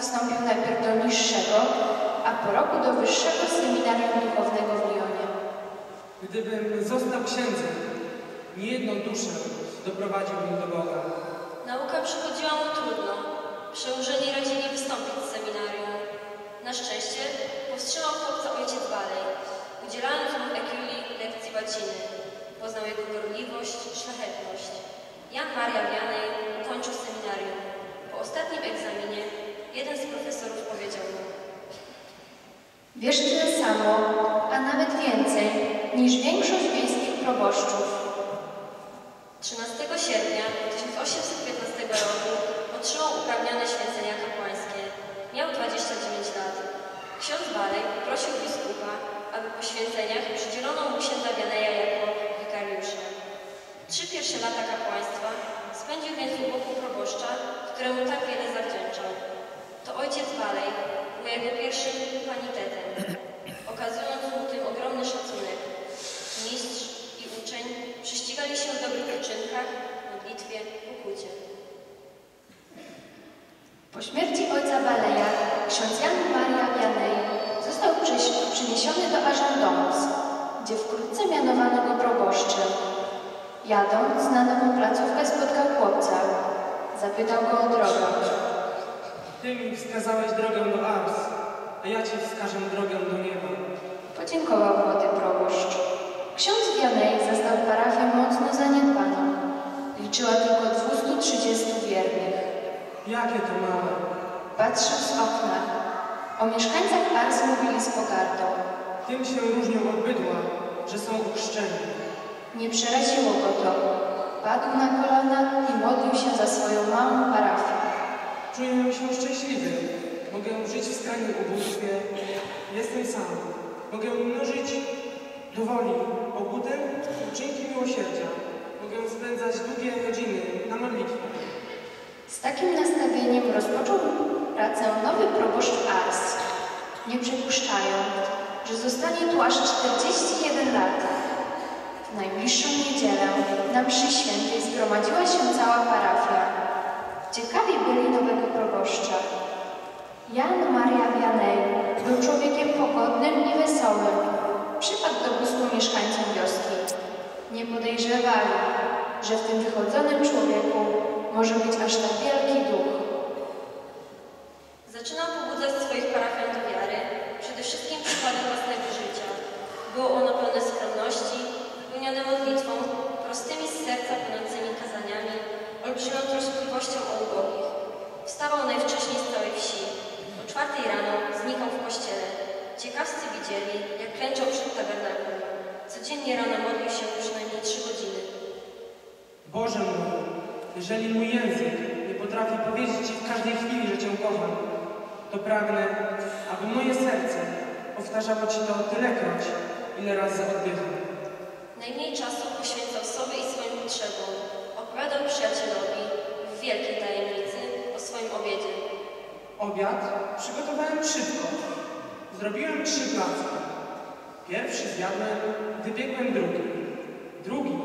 wstąpił najpierw do niższego, a po roku do wyższego seminarium duchownego w Lyonie. Gdybym został księdzem, niejedną duszę doprowadziłbym do Boga. Nauka przychodziła mu trudno. Przełożeni radzili wystąpić z seminarium. Na szczęście powstrzymał chłopca ojciec Balej, udzielając mu w Ekulii lekcji łaciny. Poznał jego gorliwość, szlachetność. Jan Maria Wianej ukończył seminarium. Po ostatnim egzaminie jeden z profesorów powiedział mu Wiesz tyle samo, a nawet więcej, niż większość wiejskich proboszczów. 13 sierpnia 1815 roku otrzymał uprawnione święcenia kapłańskie. Miał 29 lat. Ksiądz Balej prosił biskupa, aby po święceniach przydzielono mu księdza Wianeja jako wikariusza. Trzy pierwsze lata kapłaństwa spędził więc u boku proboszcza, któremu tak wiele zawdzięczał. Pierwszym panitetem, okazując mu tym ogromny szacunek. Mistrz i uczeń prześcigali się w dobrych uczynkach, modlitwie, ukucie. Po śmierci ojca Baleja ksiądz Jan Maria Wianej został przeniesiony do Ażandomos, gdzie wkrótce mianowano go proboszczem. Jadąc na nową placówkę spotkał chłopca. Zapytał go o drogę. Ty mi wskazałeś drogę do Ars, a ja ci wskażę drogę do nieba. Podziękował młody proboszcz. Ksiądz Wianej zastał parafię mocno zaniedbaną. Liczyła tylko 230 wiernych. Jakie to małe. Patrzył z okna. O mieszkańcach Ars mówili z pogardą. Tym się różnią od bydła, że są ochrzczeni. Nie przeraziło go to. Padł na kolana i modlił się za swoją małą parafię. Czuję się szczęśliwy. Mogę żyć w skrajnym ubóstwie. Jestem sam. Mogę mnożyć do woli obłudę uczynki miłosierdzia. Mogę spędzać długie godziny na modlitwie. Z takim nastawieniem rozpoczął pracę nowy proboszcz Ars, nie przypuszczając, że zostanie tu aż 41 lat. W najbliższą niedzielę na mszy świętej zgromadziła się cała parafia. Ciekawi byli nowego proboszcza. Jan Maria Wianej był człowiekiem pogodnym i wesołym. Przypadł do gustu mieszkańcom wioski. Nie podejrzewali, że w tym wychodzonym człowieku może być aż tak wielki duch. Zaczynał pobudzać swoich parafian wiary, przede wszystkim przykładem własnego życia. Było ono pełne skromności, wypełnione modlitwą, prostymi z serca płynącymi kazaniami, olbrzymią troskliwością o ubogich. Wstawał najwcześniej z całej wsi. O czwartej rano znikał w kościele. Ciekawscy widzieli, jak klęczał przed tabernakulum. Codziennie rano modlił się przynajmniej trzy godziny. Boże mój, jeżeli mój język nie potrafi powiedzieć Ci w każdej chwili, że Cię kocham, to pragnę, aby moje serce powtarzało Ci to tylekroć, ile razy oddycham. Najmniej czasu poświęcał sobie i swoim potrzebom. Opowiadał przyjacielowi w wielkiej tajemnicy o swoim obiedzie. Obiad przygotowałem szybko. Zrobiłem trzy placki. Pierwszy zjadłem, wypiekłem drugi. Drugi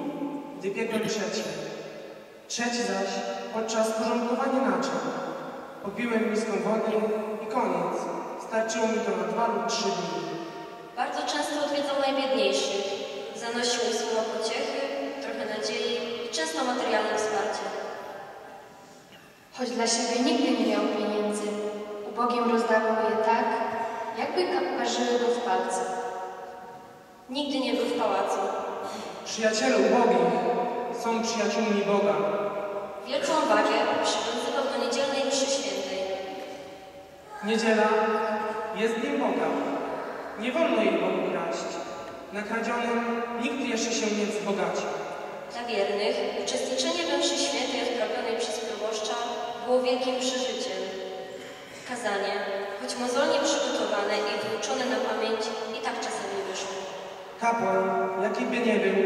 wypiekłem trzeci. Trzeci zaś podczas porządkowania naczyń. Popiłem miską wody i koniec. Starczyło mi to na dwa lub trzy dni. Bardzo często odwiedzał najbiedniejszych. Zanosił im słowa pociechy, trochę nadziei i często materialne wsparcie. Choć dla siebie nigdy nie miał pieniędzy, ubogim rozdawał je tak, jakby parzyły go w palce. Nigdy nie był w pałacu. Przyjaciele ubogich są przyjaciółmi Boga. Wielką wagę przywiązywał do niedzielnej mszy świętej. Niedziela jest dniem Boga. Nie wolno jej Bogu kraść. Na kradzionym nikt jeszcze się nie wzbogaci. Dla wiernych uczestniczenie we mszy świętej odprawionej przez proboszcza było wielkim przeżyciem. Kazanie, choć mozolnie przygotowane i wyuczone na pamięć, i tak czasem nie wyszło. Kapłan, jaki by nie był,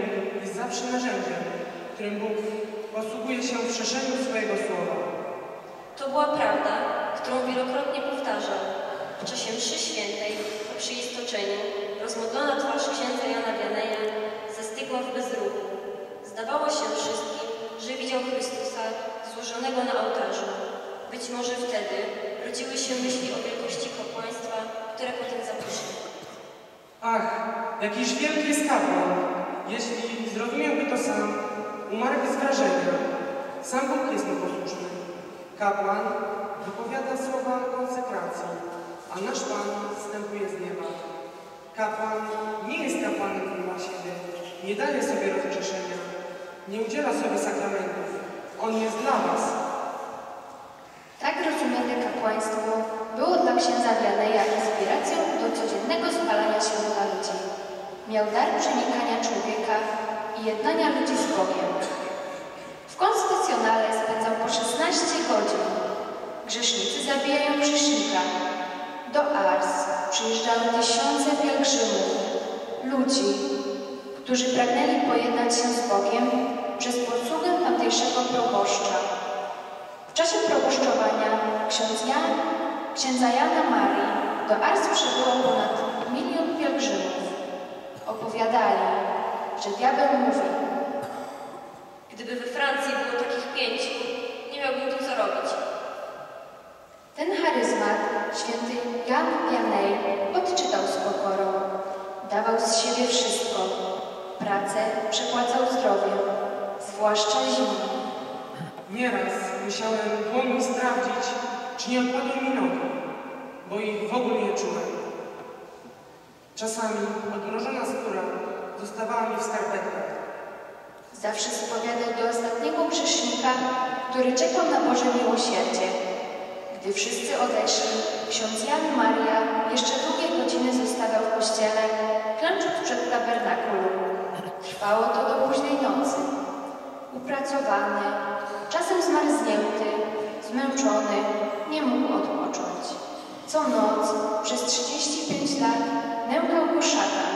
jest zawsze narzędziem, którym Bóg posługuje się w szerzeniu swojego słowa. To była prawda, którą wielokrotnie powtarzał. W czasie mszy świętej, po przyistoczeniu, rozmodlona twarz księdza Jana Wianeja zastygła w bezruchu. Zdawało się wszystkim, że widział Chrystusa złożonego na ołtarzu. Być może wtedy rodziły się myśli o wielkości kapłaństwa, które potem zaproszą. Ach, jakiś wielki jest kapłan. Jeśli zrozumiałby to sam, umarłby z wrażenia. Sam Bóg jest mu posłuszny. Kapłan wypowiada słowa konsekracji, a nasz Pan wstępuje z nieba. Kapłan nie jest kapłanem dla siebie, nie daje sobie rozgrzeszenia, nie udziela sobie sakramentów. On jest dla was. Tak rozumiane kapłaństwo było dla księdza Wianeja inspiracją do codziennego spalania się dla ludzi. Miał dar przenikania człowieka i jednania ludzi z Bogiem. W konfesjonale spędzał po 16 godzin. Grzesznicy zabijają grzesznika. Do Ars przyjeżdżały tysiące pielgrzymów, ludzi, którzy pragnęli pojednać się z Bogiem przez posługę tamtejszego proboszcza. W czasie proboszczowania ksiądz Jan, księdza Jana Marii do Ars przybyło ponad milion pielgrzymów. Opowiadali, że diabeł mówi, Gdyby we Francji było takich pięciu, nie miałbym tu co robić. ten charyzmat święty Jan Janej odczytał z pokorą. Dawał z siebie wszystko. Pracę przepłacał zdrowiem, zwłaszcza zimą. Nieraz musiałem dłoni sprawdzić, czy nie odpadły mi nogi, bo ich w ogóle nie czułem. Czasami odmrożona skóra zostawała mi w skarpetkach. Zawsze spowiadał do ostatniego grzesznika, który czekał na Boże miłosierdzie. Gdy wszyscy odeszli, ksiądz Jan Maria jeszcze długie godziny zostawiał w kościele, klęcząc przed tabernakulum. Trwało to do późnej nocy. Upracowany, czasem zmarznięty, zmęczony, nie mógł odpocząć. Co noc, przez 35 lat, nękał go szatan,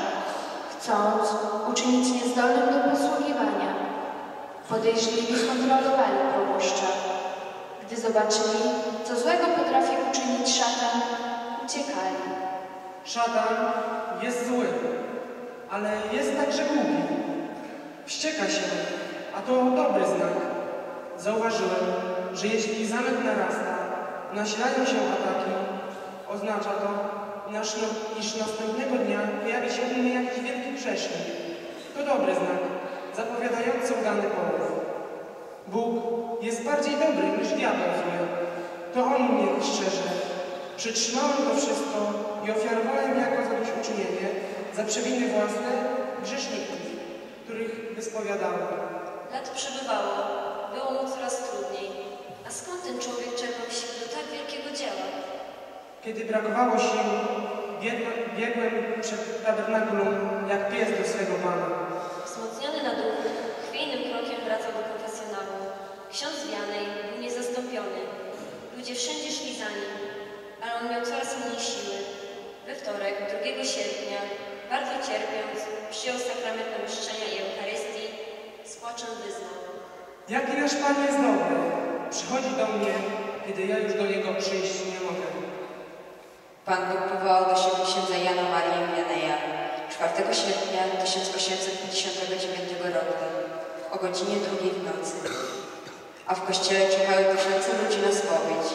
chcąc uczynić niezdolnym do posługiwania. Podejrzliwi kontrolowali proboszcza. Gdy zobaczyli, co złego potrafi uczynić szatan, uciekali. Szatan jest zły, ale jest także głupi. Wścieka się, a to dobry znak. Zauważyłem, że jeśli zamek narasta, nasilają się ataki, oznacza to, nasz- iż następnego dnia pojawi się mnie jakiś wielki grzesznik. To dobry znak, zapowiadający udany połów. Bóg jest bardziej dobry niż diabeł zły. To On mnie strzeże. Przytrzymałem to wszystko i ofiarowałem jako zadośćuczynienie za przewiny własne grzeszników, których wyspowiadałem. Lat przybywało, było mu coraz trudniej. A skąd ten człowiek czerpał siły do tak wielkiego dzieła? Kiedy brakowało sił, biegłem, biegłem przed tabernakulum jak pies do swego Pana. Wzmocniony na duchu, chwiejnym krokiem wracał do konfesjonału. Ksiądz Wianej był niezastąpiony. Ludzie wszędzie szli za nim, ale on miał coraz mniej siły. We wtorek, 2 sierpnia, bardzo cierpiąc, przyjął sakrament namieszczenia i Eucharystii, z płaczem wyznał. Jaki nasz Pan jest dobry. Przychodzi do mnie, kiedy ja już do Niego przyjść nie mogę. Pan Bóg powołał do siebie księdza Jana Marię Janeja 4 sierpnia 1859 roku o godzinie drugiej w nocy. A w kościele czekały tysiące ludzi na spowiedź.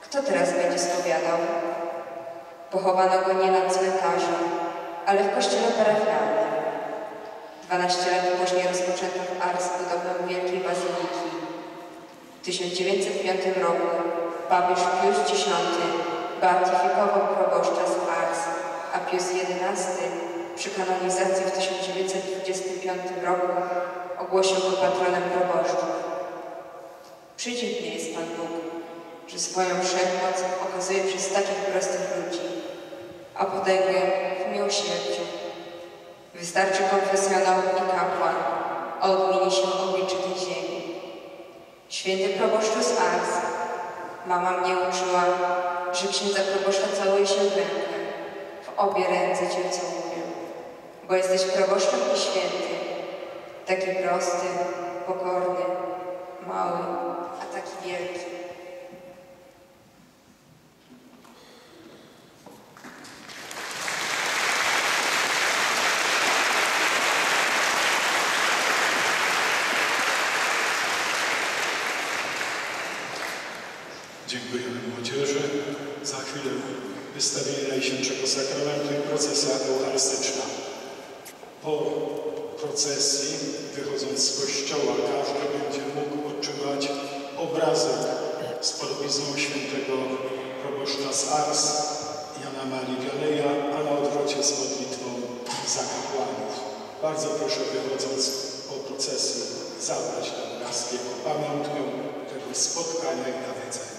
Kto teraz będzie spowiadał? Pochowano go nie na cmentarzu, ale w kościele parafialnym. 12 lat później rozpoczęto w Ars budowę Wielkiej Bazyliki. W 1905 roku papież Pius X beatyfikował proboszcza z Ars, a Pius XI przy kanonizacji w 1925 roku ogłosił go patronem proboszczów. Przydziwny jest Pan Bóg, że swoją wszechmoc okazuje przez takich prostych ludzi, a potęgę w miłosierdziu. Wystarczy konfesjonał i kapłan, a odmieni się oblicze tej ziemi. Święty proboszczu z Ars, mama mnie uczyła, że księdza proboszcza całuje się w rękę, w obie ręce cię całuję, bo jesteś proboszczem i święty, taki prosty, pokorny, mały, a taki wielki. Eucharystyczna. Po procesji, wychodząc z kościoła, każdy będzie mógł odczuwać obrazek z podobizną świętego proboszcza z Ars, Jana Marii Wialeja, a na odwrocie z modlitwą za kapłanów. Bardzo proszę, wychodząc po procesji, zabrać obrazki jako pamiątkę tego spotkania i nawiedzenia.